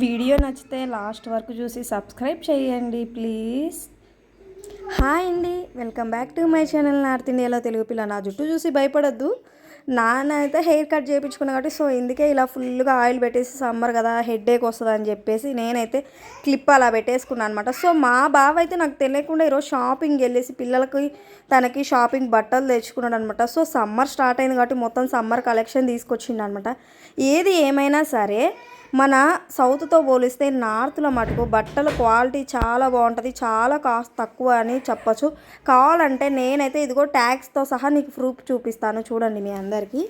Video నచ్చితే last వరకు చూసి సబ్స్క్రైబ్ చేయండి ప్లీజ్. హాయ్ అండి. Welcome back to my channel north ఇండియాలో తెలుగు పిల్ల. నా జుట్టు చూసి భయపడద్దు. నాన్న అయితే హెయిర్ కట్ చేయించుకున్నా కాబట్టి సో ఇందుకే ఇలా ఫుల్గా ఆయిల్ పెట్టేసి సమ్మర్ కదా హెడ్ ఏక్ వస్తుంది అని చెప్పేసి నేనైతే క్లిప్ అలా పెట్టేసుకున్నాను అనమాట సో మా బావ అయితే నాకు తెలియకుండా ఈరోజు షాపింగ్ వెళ్ళేసి పిల్లలకి తనకి షాపింగ్ బట్టలు తెచ్చుకున్నాడు అనమాట సో సమ్మర్ స్టార్ట్ అయింది కాబట్టి మొత్తం సమ్మర్ కలెక్షన్ తీసుకొచ్చిండు అనమాట ఏది ఏమైనా సరే మన సౌత్తో పోలిస్తే నార్త్లో మటుకు బట్టల క్వాలిటీ చాలా బాగుంటుంది చాలా కాస్ట్ తక్కువ అని చెప్పచ్చు. కావాలంటే నేనైతే ఇదిగో ట్యాక్స్తో సహా నీకు ప్రూఫ్ చూపిస్తాను చూడండి మీ అందరికీ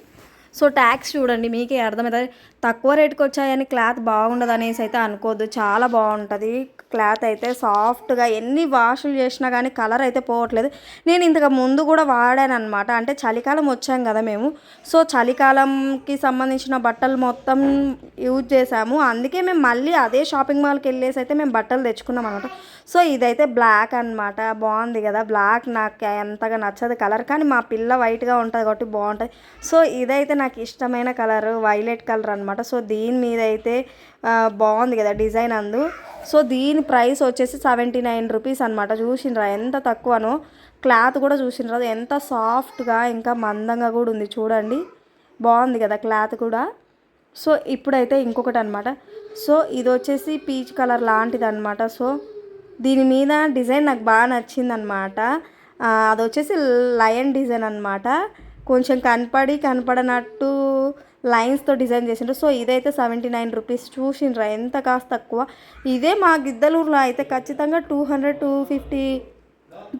సో ట్యాక్స్ చూడండి మీకే అర్థమవుతుంది తక్కువ రేటుకి వచ్చాయని క్లాత్ బాగుండదు అనేసి అయితే అనుకోవద్దు. చాలా బాగుంటుంది. క్లాత్ అయితే సాఫ్ట్గా ఎన్ని వాషులు చేసినా కానీ కలర్ అయితే పోవట్లేదు. నేను ఇంతకు ముందు కూడా వాడాను అనమాట అంటే చలికాలం వచ్చాం కదా మేము. సో చలికాలంకి సంబంధించిన బట్టలు మొత్తం యూజ్ చేసాము అందుకే మేము మళ్ళీ అదే షాపింగ్ మాల్కి వెళ్ళేసి అయితే మేము బట్టలు తెచ్చుకున్నాం అనమాట సో ఇదైతే బ్లాక్ అనమాట బాగుంది కదా. బ్లాక్ నాకు ఎంతగా నచ్చదు కలర్ కానీ మా పిల్ల వైట్గా ఉంటుంది కాబట్టి బాగుంటుంది. సో ఇదైతే నాకు ఇష్టమైన కలర్ వైలెట్ కలర్ అనమాట సో దీని మీద అయితే బాగుంది కదా డిజైన్ అందు. సో దీని ప్రైస్ వచ్చేసి సెవెంటీ నైన్ రూపీస్ అనమాట చూసినరా ఎంత తక్కువనో. క్లాత్ కూడా చూసినరా. ఎంత సాఫ్ట్గా ఇంకా మందంగా కూడా ఉంది చూడండి. బాగుంది కదా క్లాత్ కూడా. సో ఇప్పుడైతే ఇంకొకటి అనమాట సో ఇది వచ్చేసి పీచ్ కలర్ లాంటిది అనమాట సో దీని మీద డిజైన్ నాకు బాగా నచ్చిందనమాట అది వచ్చేసి లయన్ డిజైన్ అనమాట కొంచెం కనపడి కనపడనట్టు లైన్స్తో డిజైన్ చేసిండ్రు. సో ఇదైతే సెవెంటీ నైన్ రూపీస్ చూసిండ్రా ఎంత కాస్త తక్కువ. ఇదే మా గిద్దలూరులో అయితే ఖచ్చితంగా టూ హండ్రెడ్ టూ ఫిఫ్టీ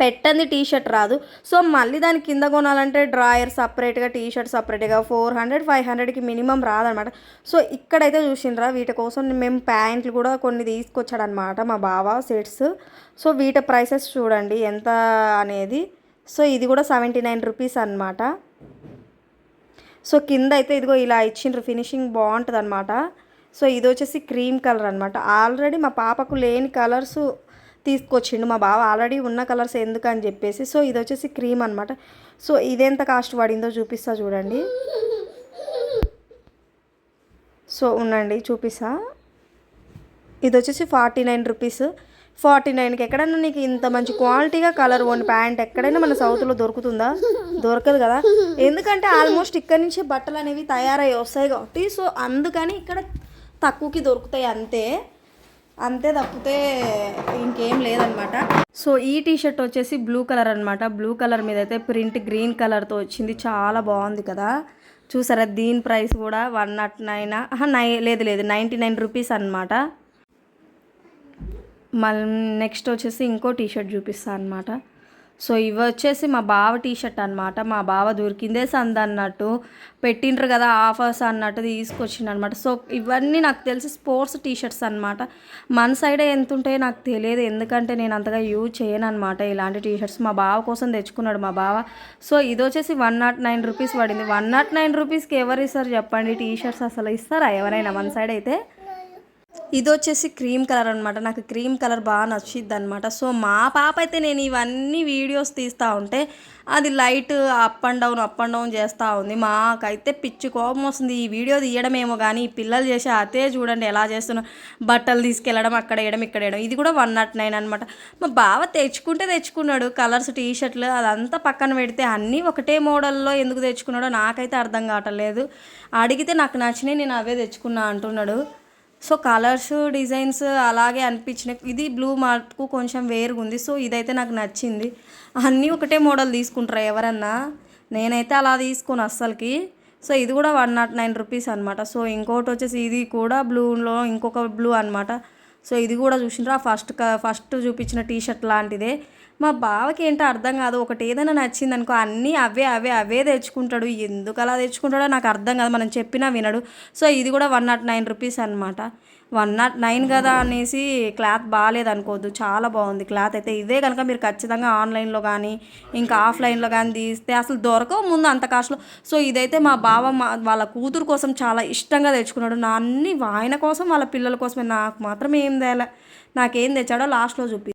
పెట్టంది టీ షర్ట్ రాదు. సో మళ్ళీ దాని కింద కొనాలంటే డ్రాయర్ సపరేట్గా టీ షర్ట్ సపరేట్గా ఫోర్ హండ్రెడ్ ఫైవ్ హండ్రెడ్కి మినిమం రాదనమాట. సో ఇక్కడైతే చూసిండ్రా వీటి కోసం మేము ప్యాంట్లు కూడా కొన్ని తీసుకొచ్చాడనమాట మా బావ సెట్స్. సో వీటి ప్రైసెస్ చూడండి ఎంత అనేది. సో ఇది కూడా సెవెంటీ నైన్ రూపీస్ అనమాట సో కింద అయితే ఇదిగో ఇలా ఇచ్చిండ్రు ఫినిషింగ్ బాగుంటుంది అనమాట సో ఇది వచ్చేసి క్రీమ్ కలర్ అనమాట ఆల్రెడీ మా పాపకు లేని కలర్స్ తీసుకొచ్చిండు మా బావ ఆల్రెడీ ఉన్న కలర్స్ ఎందుకని చెప్పేసి. సో ఇది వచ్చేసి క్రీమ్ అనమాట సో ఇదెంత కాస్ట్ పడిందో చూపిస్తా చూడండి. సో ఉండండి చూపిస్తా. ఇది వచ్చేసి ఫార్టీ నైన్ రూపీస్. ఫార్టీ నైన్కి ఎక్కడైనా నీకు ఇంత మంచి క్వాలిటీగా కలర్ వన్ ప్యాంట్ ఎక్కడైనా మన సౌత్లో దొరుకుతుందా? దొరకదు కదా? ఎందుకంటే ఆల్మోస్ట్ ఇక్కడ నుంచే బట్టలు అనేవి తయారై వస్తాయి కాబట్టి సో అందుకని ఇక్కడ తక్కువకి దొరుకుతాయి అంతే. అంతే తప్పితే ఇంకేం లేదనమాట. సో ఈ టీషర్ట్ వచ్చేసి బ్లూ కలర్ అనమాట బ్లూ కలర్ మీద అయితే ప్రింట్ గ్రీన్ కలర్తో వచ్చింది. చాలా బాగుంది కదా? చూసారా దీని ప్రైస్ కూడా వన్ నాట్ నైన్ నై లేదు లేదు నైంటీ నైన్ రూపీస్ అనమాట మళ్ళీ నెక్స్ట్ వచ్చేసి ఇంకో టీషర్ట్ చూపిస్తాను అనమాట సో ఇవి వచ్చేసి మా బావ టీషర్ట్ అనమాట మా బావ దొరికిందే సంద అన్నట్టు పెట్టిండ్రు కదా ఆఫర్స్ అన్నట్టు తీసుకొచ్చిండు అనమాట సో ఇవన్నీ నాకు తెలిసి స్పోర్ట్స్ టీషర్ట్స్ అనమాట మన సైడే ఎంత ఉంటాయో నాకు తెలియదు. ఎందుకంటే నేను అంతగా యూజ్ చేయను అనమాట ఇలాంటి టీషర్ట్స్ మా బావ కోసం తెచ్చుకున్నాడు మా బావ. సో ఇది వచ్చేసి వన్ నాట్ నైన్ రూపీస్ పడింది. వన్ నాట్ నైన్ రూపీస్కి ఎవరు ఇస్తారు చెప్పండి? టీషర్ట్స్ అసలు ఇస్తారా ఎవరైనా మన సైడ్ అయితే? ఇది వచ్చేసి క్రీమ్ కలర్ అనమాట నాకు క్రీమ్ కలర్ బాగా నచ్చిద్ది అనమాట సో మా పాప అయితే నేను ఇవన్నీ వీడియోస్ తీస్తూ ఉంటే అది light up and down up and down చేస్తూ ఉంది. మాకైతే పిచ్చి కోపం వస్తుంది. ఈ వీడియో తీయడమేమో కానీ ఈ పిల్లలు చేసే అదే చూడండి ఎలా చేస్తున్నా. బట్టలు తీసుకెళ్ళడం అక్కడ వేయడం ఇక్కడ వేయడం. ఇది కూడా వన్ నాట్ నైన్ అనమాట మా బావ తెచ్చుకుంటే తెచ్చుకున్నాడు. కలర్స్ టీ షర్ట్లు అదంతా పక్కన పెడితే అన్నీ ఒకటే మోడల్లో ఎందుకు తెచ్చుకున్నాడో నాకైతే అర్థం కావట్లేదు. అడిగితే నాకు నచ్చినాయి నేను అవే తెచ్చుకున్నా అంటున్నాడు. సో కలర్స్ డిజైన్స్ అలాగే అనిపించినాయి. ఇది బ్లూ మార్కు కొంచెం వేరుగా ఉంది సో ఇదైతే నాకు నచ్చింది. అన్నీ ఒకటే మోడల్ తీసుకుంటారా ఎవరన్నా? నేనైతే అలా తీసుకోను అస్సలకి. సో ఇది కూడా వన్ నాట్ నైన్ రూపీస్ అనమాట సో ఇంకోటి వచ్చేసి ఇది కూడా బ్లూలో ఇంకొక బ్లూ అనమాట సో ఇది కూడా చూసినారా ఫస్ట్ ఫస్ట్ చూపించిన టీ షర్ట్ లాంటిదే. మా బావకి ఏంటో అర్థం కాదు. ఒకటి ఏదైనా నచ్చింది అనుకో అన్నీ అవే అవే అవే తెచ్చుకుంటాడు. ఎందుకు అలా తెచ్చుకుంటాడో నాకు అర్థం కాదు. మనం చెప్పినా వినడు. సో ఇది కూడా వన్ నాట్ నైన్ రూపీస్ అనమాట వన్ నాట్ నైన్ కదా అనేసి క్లాత్ బాగాలేదనుకోవద్దు చాలా బాగుంది క్లాత్ అయితే. ఇదే కనుక మీరు ఖచ్చితంగా ఆన్లైన్లో కానీ ఇంకా ఆఫ్లైన్లో కానీ తీస్తే అసలు దొరకవు ముందు అంత కాస్ట్లో. సో ఇదైతే మా బావ మా వాళ్ళ కూతురు కోసం చాలా ఇష్టంగా తెచ్చుకున్నాడు. నా అన్ని ఆయన కోసం వాళ్ళ పిల్లల కోసమే. నాకు మాత్రం ఏం తేలే. నాకేం తెచ్చాడో లాస్ట్లో చూపి